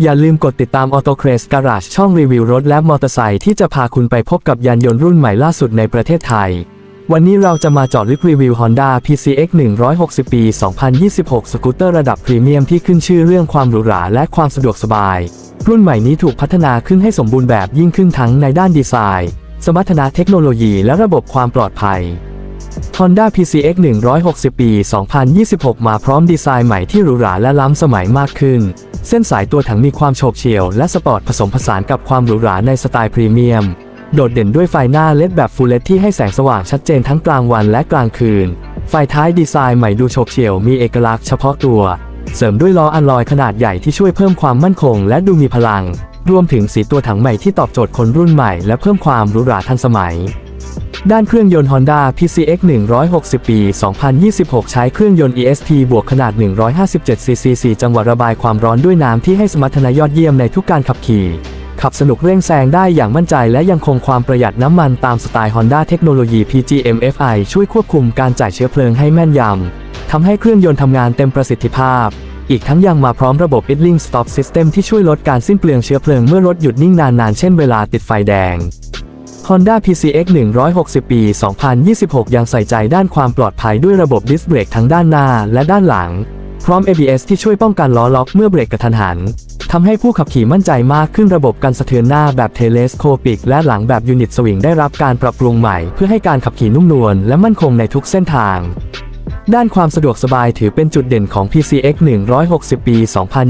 อย่าลืมกดติดตาม Auto c r a z e Garage ช่องรีวิวรถและมอเตอร์ไซค์ที่จะพาคุณไปพบกับยานยนต์รุ่นใหม่ล่าสุดในประเทศไทย วันนี้เราจะมาเจาะลึกรีวิว Honda PCX 160 ปี 2026 สกูตเตอร์ระดับพรีเมียมที่ขึ้นชื่อเรื่องความหรูหราและความสะดวกสบาย รุ่นใหม่นี้ถูกพัฒนาขึ้นให้สมบูรณ์แบบยิ่งขึ้นทั้งในด้านดีไซน์ สมรรถนะเทคโนโลยีและระบบความปลอดภัย Honda PCX 160 ปี 2026 มาพร้อมดีไซน์ใหม่ที่หรูหราและล้ำสมัยมากขึ้น เส้นสายตัวถังมีความโฉบเฉี่ยว และสปอร์ตผสมผสานกับความหรูหราในสไตล์พรีเมียม โดดเด่นด้วยไฟหน้าเลดแบบฟูลเลตที่ให้แสงสว่างชัดเจนทั้งกลางวันและกลางคืน ไฟท้ายดีไซน์ใหม่ดูโฉบเฉี่ยวมีเอกลักษณ์เฉพาะตัว เสริมด้วยล้ออัลลอยขนาดใหญ่ที่ช่วยเพิ่มความมั่นคง และดูมีพลัง รวมถึงสีตัวถังใหม่ที่ตอบโจทย์คนรุ่นใหม่ และเพิ่มความหรูหราทันสมัย ด้านเครื่องยนต์ Honda PCX 160 ปี 2026 ใช้เครื่องยนต์ ESP บวกขนาด 157cc 4จังหวะระบายความร้อนด้วยน้ำที่ให้สมรรถนะยอดเยี่ยมในทุกการขับขี่ ขับสนุกเร่งแซงได้อย่างมั่นใจและยังคงความประหยัดน้ำมันตามสไตล์ Honda เทคโนโลยี PGM-FI ช่วยควบคุมการจ่ายเชื้อเพลิงให้แม่นยำทำให้เครื่องยนต์ทำงานเต็มประสิทธิภาพ อีกทั้งยังมาพร้อมระบบ Idling Stop System ที่ช่วยลดการสิ้นเปลืองเชื้อเพลิงเมื่อรถหยุดนิ่งนานๆเช่นเวลาติดไฟแดง Honda PCX 160 ปี 2026 ยังใส่ใจด้านความปลอดภัยด้วยระบบดิสเบรกทั้งด้านหน้าและด้านหลัง พร้อม ABS ที่ช่วยป้องกันล้อล็อกเมื่อเบรกกระทันหันทำให้ผู้ขับขี่มั่นใจมากขึ้นระบบการสะเทือนหน้าแบบเทเลสโคปิก และหลังแบบยูนิตสวิงได้รับการปรับปรุงใหม่ เพื่อให้การขับขี่นุ่มนวลและมั่นคงในทุกเส้นทาง ด้านความสะดวกสบายถือเป็นจุดเด่นของ PCX 160 ปี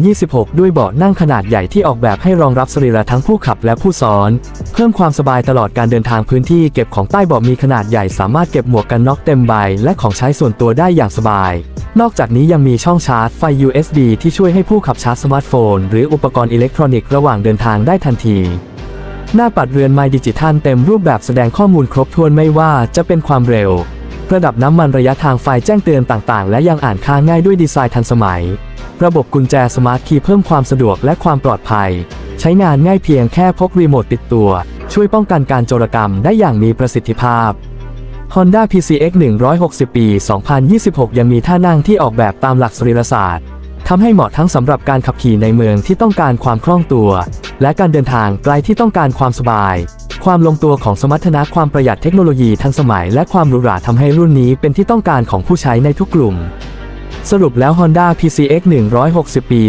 2026 ด้วยเบาะนั่งขนาดใหญ่ที่ออกแบบให้รองรับสรีระทั้งผู้ขับและผู้ซ้อน เพิ่มความสบายตลอดการเดินทางพื้นที่เก็บของใต้เบาะมีขนาดใหญ่สามารถเก็บหมวกกันน็อกเต็มใบ และของใช้ส่วนตัวได้อย่างสบาย นอกจากนี้ยังมีช่องชาร์จไฟ USB ที่ช่วยให้ผู้ขับชาร์จสมาร์ทโฟน หรืออุปกรณ์อิเล็กทรอนิกส์ระหว่างเดินทางได้ทันทีหน้าปัดเรือนไมล์ดิจิทัลเต็มรูปแบบแสดงข้อมูลครบถ้วนไม่ว่าจะเป็นความเร็ว ระดับน้ำมันระยะทางไฟแจ้งเตือนต่างๆ และยังอ่านค่าง่ายด้วยดีไซน์ทันสมัย ระบบกุญแจสมาร์ทคีย์เพิ่มความสะดวกและความปลอดภัย ใช้งานง่ายเพียงแค่พกรีโมทติดตัว ช่วยป้องกันการโจรกรรมได้อย่างมีประสิทธิภาพ Honda PCX 160 ปี 2026 ยังมีท่านั่งที่ออกแบบตามหลักสรีรศาสตร์ ทำให้เหมาะทั้งสำหรับการขับขี่ในเมืองที่ต้องการความคล่องตัว และการเดินทางไกลที่ต้องการความสบาย ความลงตัวของสมรรถนะความประหยัดเทคโนโลยีทันสมัย และความหรูหราทำให้รุ่นนี้เป็นที่ต้องการของผู้ใช้ในทุกกลุ่ม สรุปแล้ว Honda PCX 160 ปี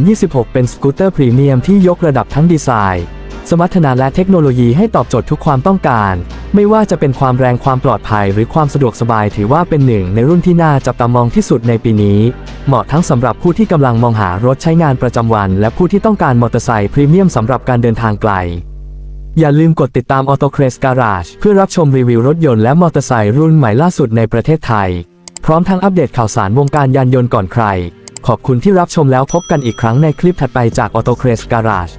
2026 เป็นสกูตเตอร์พรีเมียมที่ยกระดับทั้งดีไซน์ สมรรถนะและเทคโนโลยีให้ตอบโจทย์ทุกความต้องการ ไม่ว่าจะเป็นความแรงความปลอดภัยหรือความสะดวกสบายถือว่าเป็นหนึ่งในรุ่นที่น่าจับตามองที่สุดในปีนี้ เหมาะทั้งสำหรับผู้ที่กำลังมองหารถใช้งานประจำวัน และผู้ที่ต้องการมอเตอร์ไซค์พรีเมียมสำหรับการเดินทางไกล อย่าลืมกดติดตาม Auto c r a z e Garage เพื่อรับชมรีวิวรถยนต์และมอเตอร์ไซค์รุ่นใหม่ล่าสุดในประเทศไทย พร้อมทั้งอัปเดตข่าวสารวงการยานยนต์ก่อนใคร ขอบคุณที่รับชมแล้วพบกันอีกครั้งในคลิปถัดไปจาก Auto c r a z e Garage